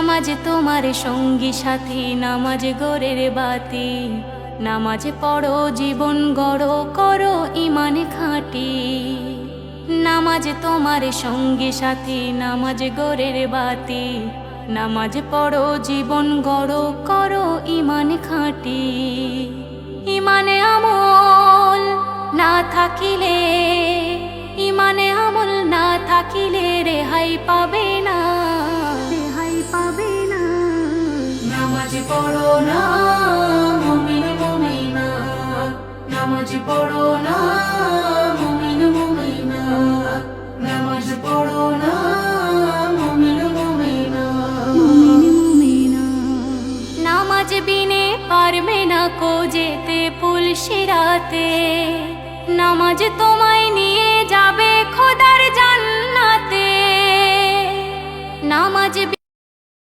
নামাজ তোমার সঙ্গী সাথী, নামাজ গোরের বাতি। নামাজ পড়ো, জীবন গড়ো, করো ইমান খাঁটি। নামাজ তোমার সঙ্গী সাথী, নামাজ গোরের বাতি। নামাজ পড়ো, জীবন গড়ো, করো ইমান খাঁটি। ইমানে আমল না থাকিলে ইমানে আমল না থাকিলে রেহাই পাবে নামাজ পড়ো না, মুমিন মুমিনা। নামাজ পড়ো না, মুমিন মুমিনা। নামাজ পড়ো না, মুমিন নামাজ বিনে পারবে না কো যেতে পুলসিরাতে নামাজ তোমায় নিয়ে যাবে খোদার জান্নাতে। নামাজ